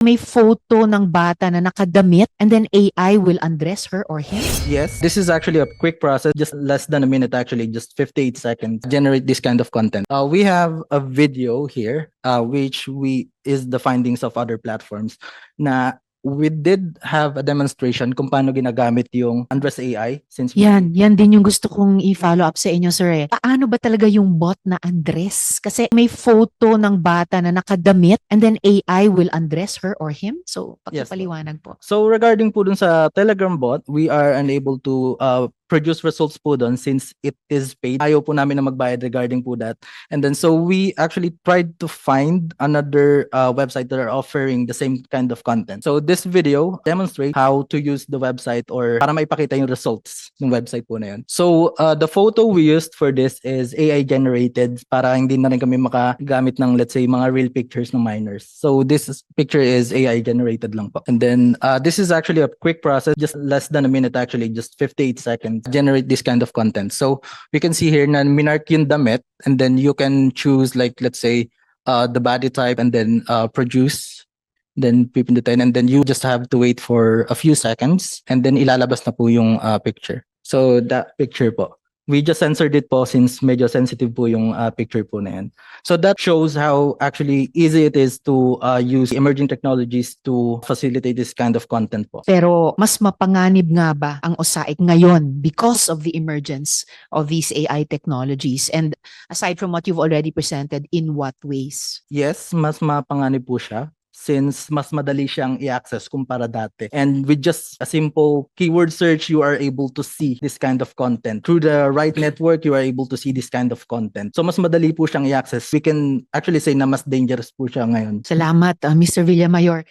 may photo ng bata na nakadamit and then AI will undress her or him? Yes, this is actually a quick process, just less than a minute actually, just 58 seconds, generate this kind of content. Uh, we have a video here, uh, which we is the findings of other platforms na we did have a demonstration kung paano ginagamit yung Andres AI since Yan, yan din yung gusto kong i-follow up sa inyo, sir. eh. Paano ba talaga yung bot na undress? Kasi may photo ng bata na nakadamit and then AI will undress her or him? So, Yes, pakipaliwanag po. So regarding po dun sa Telegram bot, we are unable to uh, produce results po dun since it is paid. Ayaw po namin na magbayad regarding po that. And then so we actually tried to find another uh, website that are offering the same kind of content. So this video demonstrates how to use the website or para maipakita yung results ng website po na yun. So uh, the photo we used for this is AI generated para hindi na rin kami makagamit ng let's say mga real pictures ng minors. So this is- picture is AI generated lang po. And then uh, this is actually a quick process, just less than a minute actually, just 58 seconds generate this kind of content. So we can see here na minark yung damit and then you can choose like let's say uh, the body type and then uh, produce then pipindutin and then you just have to wait for a few seconds and then ilalabas na po yung uh, picture. So that picture po. We just censored it po since medyo sensitive po yung uh, picture po na yan. So that shows how actually easy it is to uh, use emerging technologies to facilitate this kind of content po. Pero mas mapanganib nga ba ang OSAIC ngayon because of the emergence of these AI technologies? And aside from what you've already presented, in what ways? Yes, mas mapanganib po siya since mas madali siyang i-access kumpara dati. And with just a simple keyword search, you are able to see this kind of content. Through the right network, you are able to see this kind of content. So mas madali po siyang i-access. We can actually say na mas dangerous po siya ngayon. Salamat, uh, Mr. Villamayor.